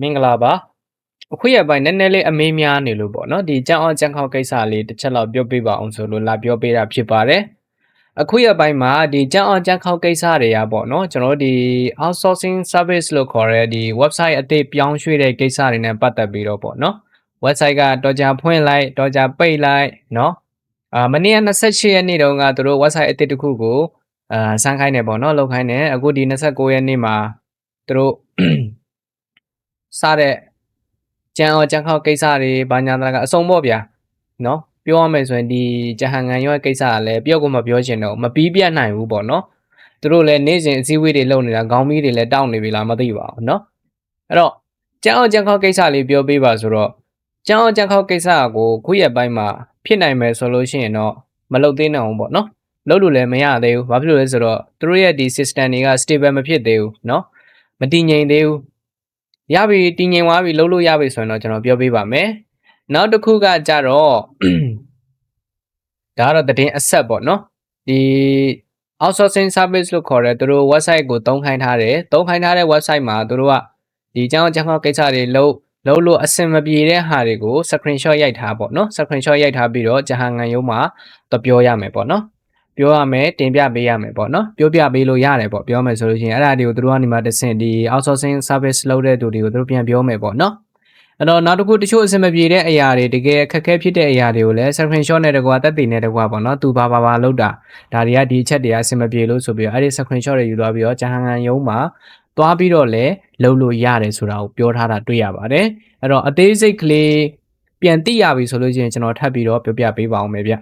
မင်္ဂလာပါအခုရပိုင်းနည်းနည်းလေးအမေးများနေလို့ပေါ့နော်ဒီကြောင်အောင်ကြံခေါက်ကိစ္စလေးတစ်ချက်လောက်ပြောပြပါအောင်ဆိုလို့လာပြောပေးတာဖြစ်ပါတယ်အခုရပိုင်းမှာဒီကြောင်အောင်ကြံခေါက်ကိစ္စတွေကပေါ့နော်ကျွန်တော်တို့ဒီ outsourcing service လို့ခေါ်တဲ့ဒီ website အသစ်ပြောင်းရွှေ့တဲ့ကိစ္စတွေနဲ့ပတ်သက်ပြီးတော့ပေါ့နော် website ကတော့ကြာဖွင့်လိုက်တော့ကြာပိတ်လိုက်နော်အာမနေ့က28ရက်နေ့တုန်းကသူတို့ website အသစ်တစ်ခုကိုအာစမ်းခိုင်းတယ်ပေါ့နော်လောက်ခိုင်းတယ်အခုဒီ29ရက်နေ့မှာသူတို့ စတဲ့ကြံအောင်ကြံခေါက်ကိစ္စတွေဘာညာတရာကအစုံပေါ့ဗျာနော်ပြောရမယ်ဆိုရင်ဒီဂျဟန်ငံရွက်ကိစ္စကလည်းပြောကိုမပြောချင်တော့မပြီးပြတ်နိုင်ဘူးပေါ့နော်သူတို့လည်းနေ့စဉ်အစည်းအဝေးတွေလုပ်နေတာခေါင်းမီးတွေလည်းတောက်နေပြီလားမသိပါဘူးနော်အဲ့တော့ကြံအောင်ကြံခေါက်ကိစ္စလေးပြောပေးပါဆိုတော့ကြံအောင်ကြံခေါက်ကိစ္စကိုခုရက်ပိုင်းမှာဖြစ်နိုင်မယ်ဆိုလို့ရှိရင်တော့မလုပ်သေးနိုင်ဘူးပေါ့နော်လုပ်လို့လည်းမရသေးဘူးဘာဖြစ်လို့လဲဆိုတော့သူတို့ရဲ့ဒီ system တွေက stable မဖြစ်သေးဘူးเนาะမတည်ငြိမ်သေးဘူး ရပြီတည်ငြိမ်သွားပြီလုပ်လို့ရပြီဆိုရင်တော့ကျွန်တော်ပြောပေးပါမယ်နောက်တစ်ခုကကြတော့ဒါကတော့တင်အဆက်ပေါ့နော်ဒီ outsourcing service လို့ခေါ်တဲ့သူတို့ website ကိုသုံးခိုင်းထားတယ်သုံးခိုင်းထားတဲ့ website မှာသူတို့ကဒီအကြောင်းအကြောင်းကိစ္စတွေလုပ်လုံးလို့အဆင်မပြေတဲ့ဟာတွေကို screenshot ရိုက်ထားပေါ့နော် screenshot ရိုက်ထားပြီးတော့ဂျဟန်ငံရုံးမှာတပြောရမယ်ပေါ့နော် ပြောရမယ်တင်ပြပေးရမယ်ပေါ့နော်ပြောပြပေးလို့ရတယ်ပေါ့ပြောမယ်ဆိုလို့ရှိရင်အဲ့ဒါတွေကိုသူတို့ကနေမှတစ်ဆင့်ဒီ outsourcing service လုပ်တဲ့သူတွေကိုသူတို့ပြန်ပြောမယ်ပေါ့နော်အဲ့တော့နောက်တစ်ခုတချို့အဆင်မပြေတဲ့အရာတွေတကယ်အခက်အခဲဖြစ်တဲ့အရာတွေကိုလည်း screenshot နဲ့တကွာတက်တည်နဲ့တကွာပေါ့နော်သူဘာဘာဘာလုပ်တာဒါတွေကဒီအချက်တွေအဆင်မပြေလို့ဆိုပြီးတော့အဲ့ဒီ screenshot တွေယူသွားပြီးတော့ဂျဟန်ကန်ရုံးမှာသွားပြီးတော့လည်းလုပ်လို့ရတယ်ဆိုတာကိုပြောထားတာတွေ့ရပါတယ်အဲ့တော့အသေးစိတ်ကလေးပြန်သိရပြီဆိုလို့ရှိရင်ကျွန်တော်ထပ်ပြီးတော့ပြောပြပေးပါအောင်မယ်ဗျ